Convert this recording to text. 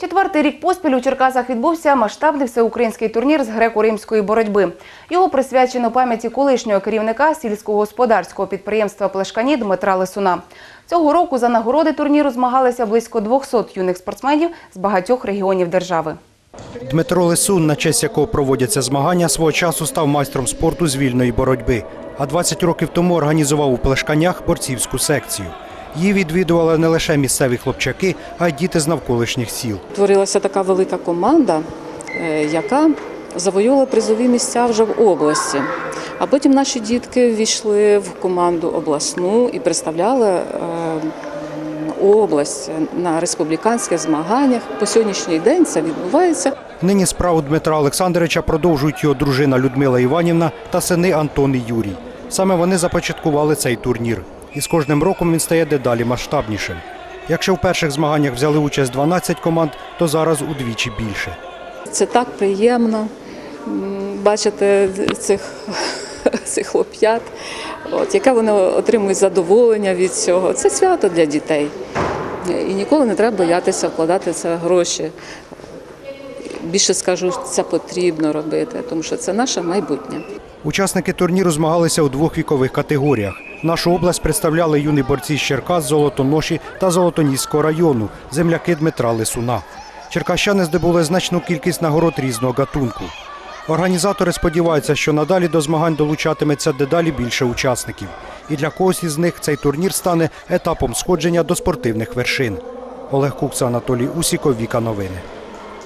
Четвертий рік поспіль у Черкасах відбувся масштабний всеукраїнський турнір з греко-римської боротьби. Його присвячено пам'яті колишнього керівника сільськогосподарського підприємства Плешкані Дмитра Лисуна. Цього року за нагороди турніру змагалися близько 200 юних спортсменів з багатьох регіонів держави. Дмитро Лисун, на честь якого проводяться змагання, свого часу став майстром спорту з вільної боротьби. А 20 років тому організував у Плешканях борцівську секцію. Її відвідували не лише місцеві хлопчаки, а й діти з навколишніх сіл. Творилася така велика команда, е, яка завоювала призові місця вже в області. А потім наші дітки ввійшли в команду обласну і представляли е, область на республіканських змаганнях. По сьогоднішній день це відбувається. Нині справу Дмитра Олександровича продовжують його дружина Людмила Іванівна та сини Антон і Юрій. Саме вони започаткували цей турнір. І з кожним роком він стає дедалі масштабнішим. Якщо в перших змаганнях взяли участь 12 команд, то зараз удвічі більше. Це так приємно бачити цих, цих хлоп'ят, от, яке вони отримують задоволення від цього. Це свято для дітей. І ніколи не треба боятися вкладати це гроші. Більше скажу, це потрібно робити, тому що це наше майбутнє. Учасники турніру змагалися у двох вікових категоріях. Нашу область представляли юні борці з Черкас, Золотоноші та Золотоніського району, земляки Дмитра Лисуна. Черкащани здобули значну кількість нагород різного гатунку. Організатори сподіваються, що надалі до змагань долучатиметься дедалі більше учасників. І для когось із них цей турнір стане етапом сходження до спортивних вершин. Олег Кукса, Анатолій Усіков, Віка Новини.